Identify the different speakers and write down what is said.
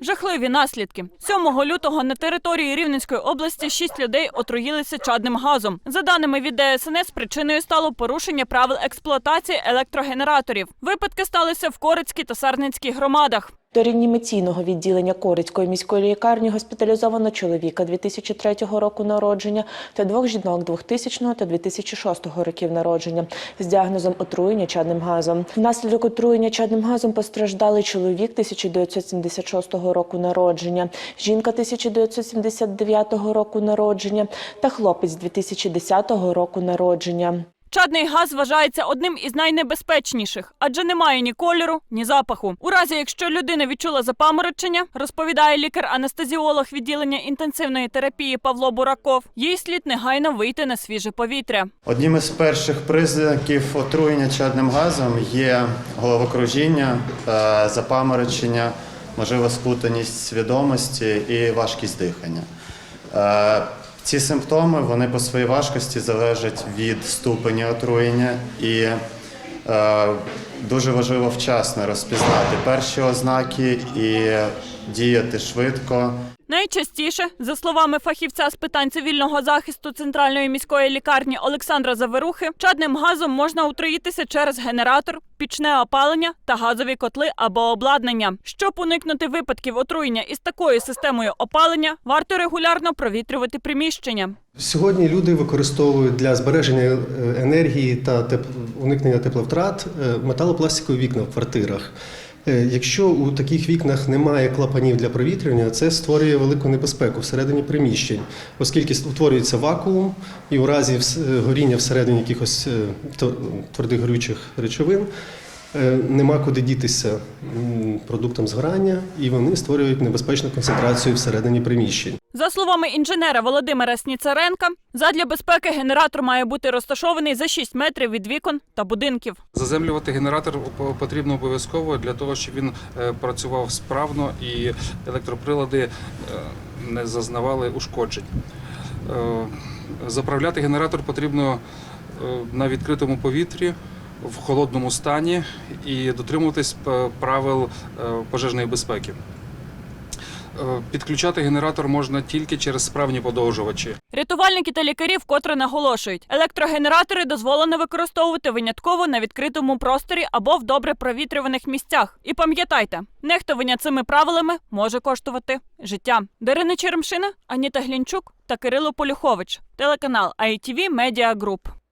Speaker 1: Жахливі наслідки 7 лютого на території Рівненської області шість людей отруїлися чадним газом. За даними від ДСНС, причиною стало порушення правил експлуатації електрогенераторів. Випадки сталися в Корицькій та Сарненській громадах.
Speaker 2: До реанімаційного відділення Корицької міської лікарні госпіталізовано чоловіка 2003 року народження та двох жінок 2000 та 2006 років народження з діагнозом отруєння чадним газом. Внаслідок отруєння чадним газом постраждали чоловік 1976 року народження, жінка 1979 року народження та хлопець 2010 року народження.
Speaker 1: Чадний газ вважається одним із найнебезпечніших, адже немає ні кольору, ні запаху. У разі, якщо людина відчула запаморочення, розповідає лікар-анестезіолог відділення інтенсивної терапії Павло Бураков, їй слід негайно вийти на свіже повітря.
Speaker 3: Одним із перших признаків отруєння чадним газом є головокружіння, е, запаморочення, можливо, сплутаність свідомості і важкість дихання. Ці симптоми вони по своїй важкості залежать від ступеня отруєння і е, дуже важливо вчасно розпізнати перші ознаки і діяти швидко.
Speaker 1: Найчастіше, за словами фахівця з питань цивільного захисту центральної міської лікарні Олександра Заверухи, чадним газом можна отруїтися через генератор, пічне опалення та газові котли або обладнання. Щоб уникнути випадків отруєння із такою системою опалення, варто регулярно провітрювати приміщення.
Speaker 4: Сьогодні люди використовують для збереження е, енергії та уникнення тепловтрат е, металопластикові вікна в квартирах. Е, Якщо у таких вікнах немає клапанів для провітрювання, це створює велику небезпеку всередині приміщень, оскільки утворюється вакуум, і у разі е, горіння всередині якихось е, твердих горючих речовин нема куди дітися продуктам згорання, і вони створюють небезпечну концентрацію всередині приміщень.
Speaker 1: За словами інженера Володимира Сніцаренка, задля безпеки генератор має бути розташований за 6 метрів від вікон та будинків.
Speaker 5: Заземлювати генератор по- потрібно обов'язково для того, щоб він е, працював справно і електроприлади е, не зазнавали ушкоджень. Е, Заправляти генератор потрібно е, на відкритому повітрі в холодному стані і дотримуватись е, правил е, пожежної безпеки. Е, Підключати генератор можна тільки через справні подовжувачі.
Speaker 1: Рятувальники та лікарі вкотре наголошують, електрогенератори дозволено використовувати винятково на відкритому просторі або в добре провітрюваних місцях. І пам'ятайте, нехтування цими правилами може коштувати життя. Дарина Черемшина, Аніта Глінчук та Кирило Полюхович. Телеканал ITV Media Group.